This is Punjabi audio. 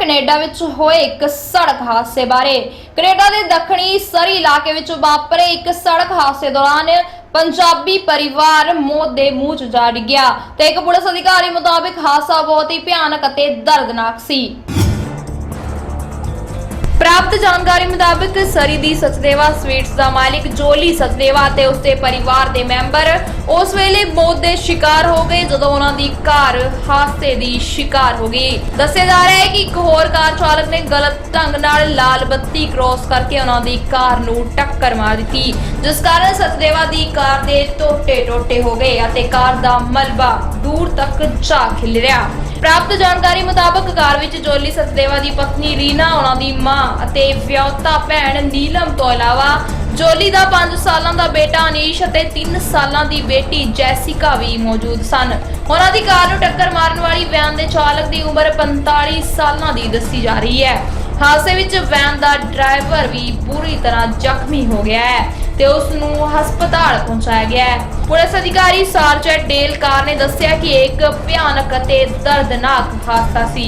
ਆ ਕੈਨੇਡਾ ਵਿੱਚ ਹੋਏ ਇੱਕ ਸੜਕ ਹਾਦਸੇ ਬਾਰੇ। ਕੈਨੇਡਾ ਦੇ ਦੱਖਣੀ ਸਰੀ ਇਲਾਕੇ ਵਿੱਚ ਵਾਪਰੇ ਇੱਕ ਸੜਕ ਹਾਦਸੇ ਦੌਰਾਨ ਪੰਜਾਬੀ ਪਰਿਵਾਰ ਮੌਤ ਦੇ ਮੂੰਹ 'ਚ ਜਾ ਡਿੱਗਿਆ ਤੇ ਇੱਕ ਪੁਲਿਸ ਅਧਿਕਾਰੀ ਮੁਤਾਬਕ ਹਾਦਸਾ ਬਹੁਤ ਹੀ ਭਿਆਨਕ ਅਤੇ ਦਰਦਨਾਕ ਸੀ। ਪ੍ਰਾਪਤ ਜਾਣਕਾਰੀ ਮੁਤਾਬਕ ਸਰੀ ਦੀ ਸਚਦੇਵਾ ਸਵੀਟਸ ਦਾ ਮਾਲਿਕ ਜੋਲੀ ਸਚਦੇਵਾ ਤੇ ਉਸਦੇ ਪਰਿਵਾਰ ਦੇ ਮੈਂਬਰ ਉਸ ਵੇਲੇ ਮੌਤ ਦੇ ਸ਼ਿਕਾਰ ਹੋ ਗਏ ਜਦੋਂ ਉਹਨਾਂ ਦੀ ਕਾਰ ਹਾਦਸੇ ਦੀ ਸ਼ਿਕਾਰ ਹੋ ਗਈ। ਦੱਸਿਆ ਜਾ ਰਿਹਾ ਹੈ ਕਿ ਇੱਕ ਹੋਰ ਕਾਰ ਚਾਲਕ ਨੇ ਗਲਤ ਢੰਗ ਨਾਲ ਲਾਲ ਬੱਤੀ ਕ੍ਰੋਸ ਕਰਕੇ ਉਹਨਾਂ ਦੀ ਕਾਰ ਨੂੰ ਟੱਕਰ ਮਾਰ ਦਿੱਤੀ, ਜਿਸ ਕਾਰਨ ਸਚਦੇਵਾ ਦੀ ਕਾਰ ਦੇ ਟੋਟੇ ਟੋਟੇ ਹੋ ਗਏ ਅਤੇ ਕਾਰ ਦਾ ਮਲਬਾ ਦੂਰ ਤੱਕ ਜਾ ਖਿਲਰਿਆ ਪ੍ਰਾਪਤ ਜਾਣਕਾਰੀ ਮੁਤਾਬਕ ਕਾਰ ਵਿੱਚ ਜੋਲੀ ਸਚਦੇਵਾ ਦੀ ਪਤਨੀ ਰੀਨਾ ਉਹਨਾਂ ਦੀ ਮਾਂ ਅਤੇ ਵਿਆਹੁਤਾ ਭੈਣ ਨੀਲਮ ਤੋਂ ਇਲਾਵਾ ਜੋਲੀ ਦਾ 5 ਸਾਲਾਂ ਦਾ ਬੇਟਾ ਅਨੀਸ਼ ਅਤੇ 3 ਸਾਲਾਂ ਦੀ ਬੇਟੀ ਜੈਸਿਕਾ ਵੀ ਮੌਜੂਦ ਸਨ। ਉਹਨਾਂ ਦੀ ਕਾਰ ਨੂੰ ਟੱਕਰ ਮਾਰਨ ਵਾਲੀ ਵੈਨ ਦੇ ਚਾਲਕ ਦੀ ਉਮਰ 45 ਸਾਲਾਂ ਦੀ ਦੱਸੀ ਜਾ ਰਹੀ ਹੈ। ਹਾਦਸੇ ਵਿੱਚ ਵੈਨ ਦਾ ਡਰਾਈਵਰ ਵੀ ਪੂਰੀ ਤਰ੍ਹਾਂ ਜ਼ਖਮੀ ਹੋ ਗਿਆ ਹੈ। ਤੇ ਉਸ ਨੂੰ ਹਸਪਤਾਲ ਪਹੁੰਚਾਇਆ ਗਿਆ ਹੈ। ਪੁਲਿਸ ਅਧਿਕਾਰੀ ਸਾਰਜੈਂਟ ਡੇਲ ਕਾਰ ਨੇ ਦੱਸਿਆ ਕਿ ਇੱਕ ਭਿਆਨਕ ਅਤੇ ਦਰਦਨਾਕ ਹਾਦਸਾ ਸੀ।